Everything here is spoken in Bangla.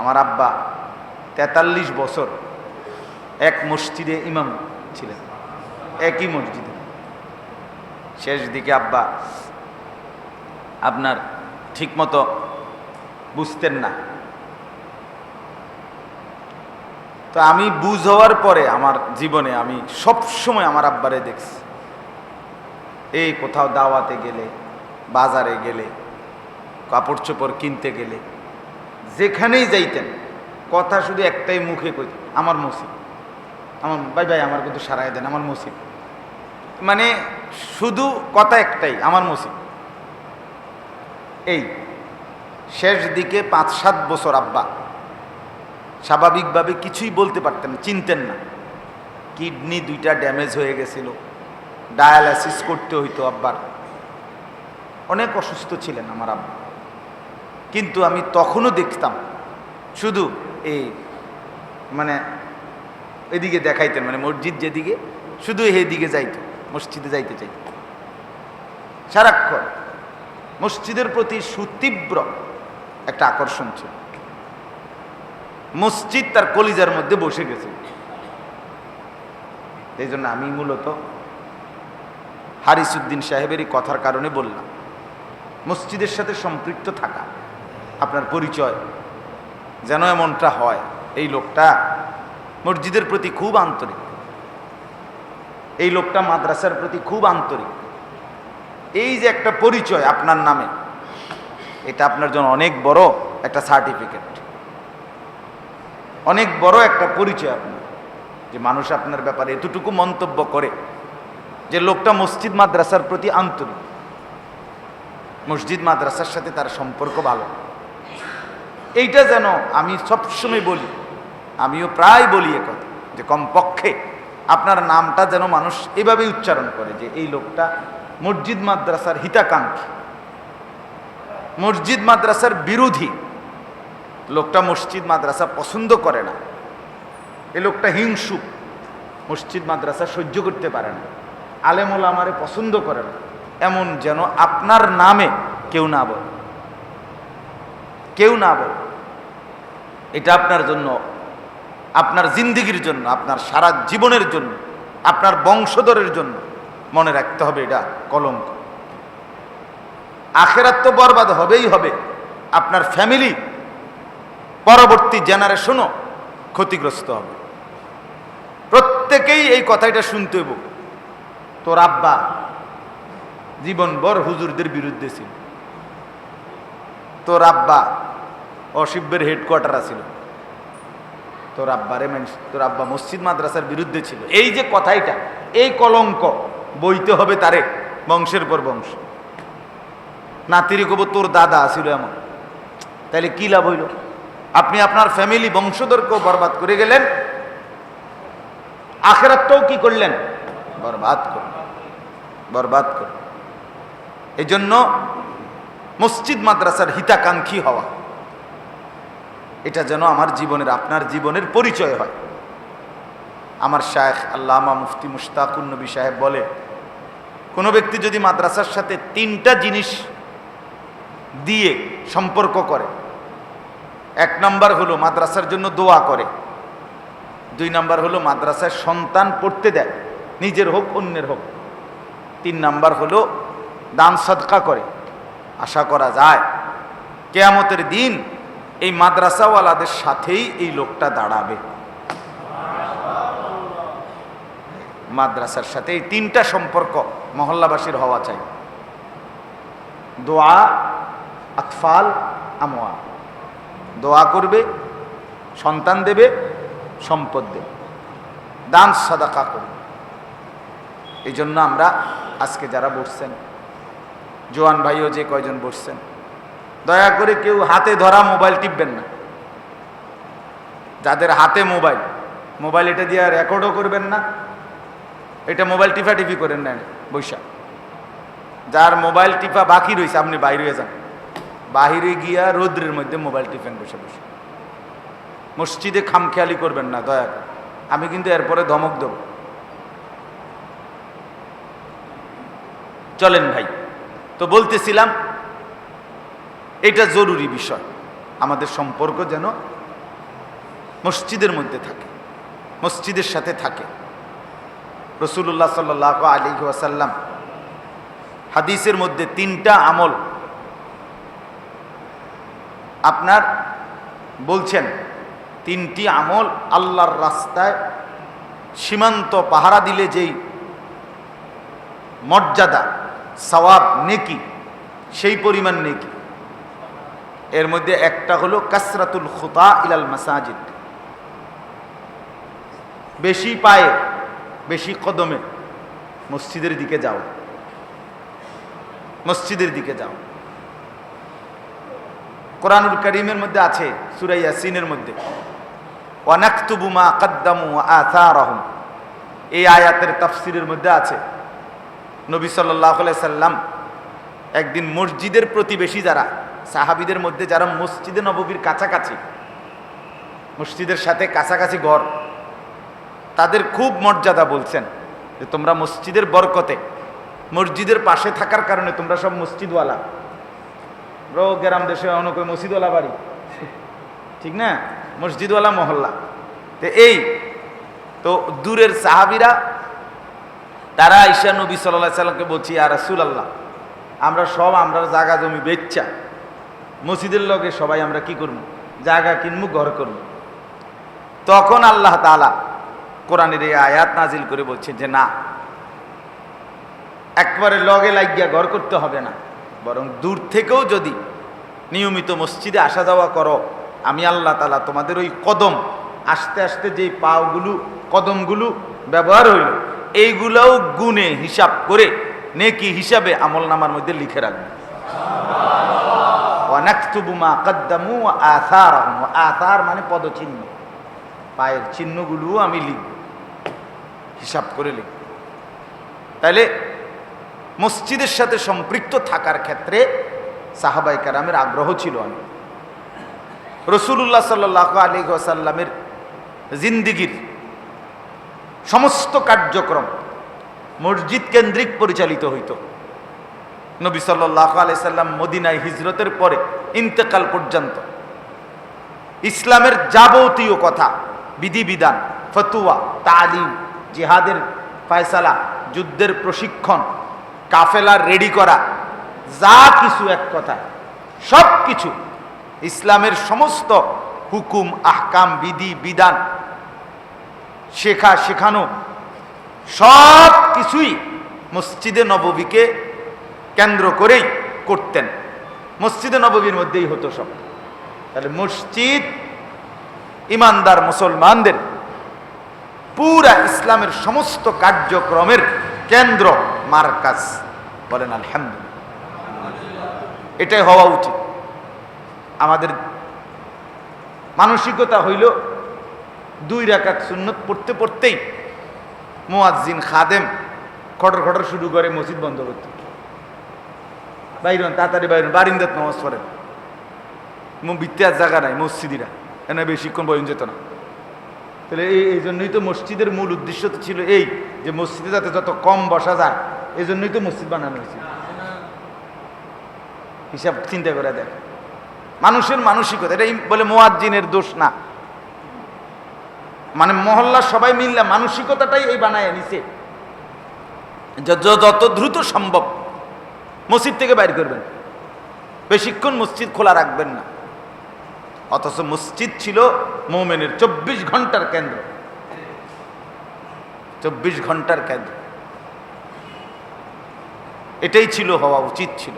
আমার আব্বা তেতাল্লিশ বছর এক মসজিদে ইমাম ছিলেন, একই মসজিদে। শেষ দিকে আব্বা আপনার ঠিকমতো বুঝতেন না। তো আমি বুঝ হওয়ার পরে আমার জীবনে আমি সব সময় আমার আব্বারে দেখছি। এই কোথাও দাওয়াতে গেলে, বাজারে গেলে কাপড় চোপড় কিনতে গেলে যেখানেই যাইতেন, কথা শুধু একটাই মুখে কই, আমার মসিদ। আমার, ভাই ভাই, আমার কিন্তু সারাই দেন, আমার মসিদ। মানে শুধু কথা একটাই, আমার মসিদ। এই শেষ দিকে পাঁচ সাত বছর আব্বা স্বাভাবিকভাবে কিছুই বলতে পারতেন চিনতেন না। কিডনি দুইটা ড্যামেজ হয়ে গেছিল ডায়ালাইসিস করতে হইতো আব্বার। অনেক অসুস্থ ছিলেন আমার আব্বা। কিন্তু আমি তখনও দেখতাম। শুধু এই মানে এদিকে দেখাইতেন মানে মসজিদ যেদিকে, শুধু এদিকে যাইতো, মসজিদে যাইতে চাইত। সারাক্ষণ মসজিদের প্রতি সুতীব্র একটা আকর্ষণ ছিল। মসজিদ তার কলিজার মধ্যে বসে গেছে। এই জন্য আমি মূলত হারিসুদ্দিন সাহেবের এই কথার কারণে বললাম, মসজিদের সাথে সম্পৃক্ত থাকা। আপনার পরিচয় যেন এমনটা হয়। এই লোকটা মসজিদের প্রতি খুব আন্তরিক। এই লোকটা মাদ্রাসার প্রতি খুব আন্তরিক। এই যে একটা পরিচয় আপনার নামে, এটা আপনার জন্য অনেক বড় একটা সার্টিফিকেট অনেক বড় একটা পরিচয় আপনার, যে মানুষ আপনার ব্যাপারে এতটুকু মন্তব্য করে, যে লোকটা মসজিদ মাদ্রাসার প্রতি আন্তরিক। মসজিদ মাদ্রাসার সাথে তার সম্পর্ক ভালো। এইটা যেন আমি সবসময় বলি, আমিও প্রায় বলি কথা, যে কমপক্ষে আপনার নামটা যেন মানুষ এভাবেই উচ্চারণ করে যে এই লোকটা মসজিদ মাদ্রাসার হিতাকাঙ্ক্ষী, মসজিদ মাদ্রাসার বিরোধী। লোকটা মসজিদ মাদ্রাসা পছন্দ করে না, এ লোকটা হিংসু, মসজিদ মাদ্রাসা সহ্য করতে পারে না, আলেমুল আমারে পছন্দ করে না, এমন যেন আপনার নামে কেউ না বলে। কেউ না বলে। এটা আপনার জন্য, আপনার জিন্দিগির জন্য, আপনার সারা জীবনের জন্য, আপনার বংশধরের জন্য মনে রাখতে হবে এটা কলঙ্ক। আখেরাত তো বরবাদ হবেই হবে। আপনার ফ্যামিলি পরবর্তী জেনারেশনও ক্ষতিগ্রস্ত হবে। প্রত্যেকেই এই কথাটা শুনতে হইব। তোর আব্বা জীবনভর হুজুরদের বিরুদ্ধে ছিল। তোর আব্বা অশিব্যের হেডকোয়ার্টার ছিল তোর আব্বারে তোর আব্বা মসজিদ মাদ্রাসার বিরুদ্ধে ছিল। এই যে কথাইটা, এই কলঙ্ক বইতে হবে তারে, বংশের পর বংশ। নাতিরি কব, তোর দাদা ছিল এমন। তাহলে কি লাভ হইল? আপনি আপনার ফ্যামিলি বংশধরকেও বরবাদ করে গেলেন। আখেরাতটাও কি করলেন? বরবাদ করলেন। বরবাদ করলেন। এই জন্য মসজিদ মাদ্রাসার হিতাকাঙ্ক্ষী হওয়া। এটা যেন আমার জীবনের, আপনার জীবনের পরিচয় হয়। আমার শায়েখ আল্লামা মুফতি মুশতাকুর নবী সাহেব বলে, কোনো ব্যক্তি যদি মাদ্রাসার সাথে তিনটা জিনিস দিয়ে সম্পর্ক করে, এক নাম্বার হলো মাদ্রাসার জন্য দোয়া করে, দুই নাম্বার হলো মাদ্রাসায় সন্তান পড়তে দেয়, নিজের হোক, অন্যের হোক, তিন নাম্বার হলো দান সদকা করে, আশা করা যায়, কেয়ামতের দিন এই মাদ্রাসাওয়ালাদের সাথেই এই লোকটা দাঁড়াবে। মাদ্রাসার সাথে এই তিনটা সম্পর্ক মহল্লাবাসীর হওয়া চাই। দোয়া, আতফাল আমোয়া দোয়া করবে, সন্তান দেবে, সম্পদ দেবে। দান, সাদাকা করবে। এই জন্য আমরা আজকে যারা বসছেন, জোয়ান ভাইও যে কয়জন বসছেন দয়া করে কেউ হাতে ধরা মোবাইল টিপবেন না। যাদের হাতে মোবাইল মোবাইল এটা দিয়ে রেকর্ডও করবেন না। এটা মোবাইল টিফা টিপি করেন না বৈশাখ যার মোবাইল টিপা বাকি রয়েছে আপনি বাইরে যান। বাহিরে গিয়া রৌদ্রের মধ্যে মোবাইল টিফেন বসে বসে মসজিদে খামখেয়ালি করবেন না, দয়া করে। আমি কিন্তু এরপরে ধমক দেব। চলেন ভাই। তো বলতেছিলাম এটা জরুরি বিষয়। আমাদের সম্পর্ক যেন মসজিদের মধ্যে থাকে, মসজিদের সাথে থাকে। রসুল্লাহ সাল্লাহ আলী ওয়াসাল্লাম হাদিসের মধ্যে তিনটা আমল আপনার বলছেন। তিনটি আমল আল্লাহর রাস্তায় সীমান্ত পাহারা দিলে যেই মর্যাদা, সওয়াব নেকি, সেই পরিমাণ নেকি। এর মধ্যে একটা হলো কাসরাতুল খুতা ইলাল মাসাজিদ। বেশি পায়ে, বেশি কদমে মসজিদের দিকে যাও। মসজিদের দিকে যাও। কোরআনুল করিমের মধ্যে আছে সুরাই ইয়াসিনের মধ্যে। ওয়ানাকতুবু মা কাদ্দামু আথারাহুম এই আয়াতের তাফসিরের মধ্যে আছে, নবী আলাইহি সাল্লাম একদিন মসজিদের প্রতিবেশী যারা সাহাবিদের মধ্যে যারা মসজিদে নববীর কাছাকাছি, মসজিদের সাথে কাছাকাছি ঘর, তাদের খুব মর্যাদা বলছেন যে তোমরা মসজিদের বরকতে, মসজিদের পাশে থাকার কারণে তোমরা সব মসজিদওয়ালা। রো গ্রাম দেশে অনেক মসজিদওয়ালা বাড়ি। ঠিক না? মসজিদওয়ালা মহল্লা। তো এই, তো দূরের সাহাবিরা, তারা ঈশা নবী সাল্লাহ সাল্লামকে বলছি আর রাসুল আল্লাহ আমরা সব আমরা জায়গা জমি বেচ্চা মসজিদের লগে সবাই আমরা কি করব? জায়গা কিনবো, ঘর করব। তখন আল্লাহ তালা কোরআনের এই আয়াত নাজিল করে বলছেন যে, না, একবারে লগে লাগিয়া ঘর করতে হবে না। বরং দূর থেকেও যদি নিয়মিত মসজিদে আসা যাওয়া করো, আমি আল্লাহ তালা তোমাদের ওই কদম, আস্তে আস্তে যেই পাওগুলো, কদমগুলো ব্যবহার হইল, এইগুলোও গুণে হিসাব করে, নেকি হিসাবে আমল নামার মধ্যে লিখে রাখবে। কাদ্দামু মানে পদচিহ্ন। পায়ের চিহ্নগুলোও আমি লিখব। হিসাব করে লিখব। তাইলে মসজিদের সাথে সম্পৃক্ত থাকার ক্ষেত্রে সাহাবাই কারামের আগ্রহ ছিল অনেক। রসুল্লাহ সাল্লাহ আলী ওসাল্লামের জিন্দিগির সমস্ত কার্যক্রম মসজিদ কেন্দ্রিক পরিচালিত হইত। নবী সাল্লাহ আলাইসাল্লাম মদিনায় হিজরতের পরে ইন্তেকাল পর্যন্ত। ইসলামের যাবতীয় কথা, বিধিবিধান, ফতুয়া, তালিম, জিহাদের ফয়সালা, যুদ্ধের প্রশিক্ষণ, কাফেলা রেডি করা, যা কিছু এক কথা সব কিছু ইসলামের সমস্ত হুকুম, আহকাম, বিধি, বিধান, শেখা, শেখানো, সব কিছুই মসজিদে নববীকে কেন্দ্র করেই করতেন। মসজিদে নববীর মধ্যেই হতো সব। তাহলে মসজিদ ইমানদার মুসলমানদের পুরা ইসলামের সমস্ত কার্যক্রমের কেন্দ্র, মার্কাজ। বলেন, আলহামদুলিল্লাহ। এটাই হওয়া উচিত। আমাদের মানসিকতা হইল দুই রাকাত সুন্নত পড়তে পড়তেই মোয়াজ্জিন খাদেম খটর খটর শুরু করে মসজিদ বন্ধ করতে বাইরন, তাড়াতাড়ি বাইরন, বারিন্দাত নামাজ পড়েন। আর জায়গা নাই, মসজিদিরা। এনে বেশিক্ষণ বয়ন যেত না। তাহলে এই এই জন্যই তো মসজিদের মূল উদ্দেশ্য তো ছিল এই যে মসজিদে যাতে যত কম বসা যায়, এই জন্যই তো মসজিদ বানানো হয়েছিল হিসাব চিন্তা করে দেখ। মানুষের মানসিকতা এটা বলে মোয়াজ্জিনের দোষ না। মানে মহল্লা সবাই মিললে মানসিকতাটাই এই বানায় নিছে। যত দ্রুত সম্ভব। মসজিদ থেকে বাইর করবেন। বেশিক্ষণ মসজিদ খোলা রাখবেন না। অথচ মসজিদ ছিল মোমেনের চব্বিশ ঘণ্টার কেন্দ্র। চব্বিশ ঘণ্টার কেন্দ্র। এটাই ছিল হওয়া উচিত ছিল।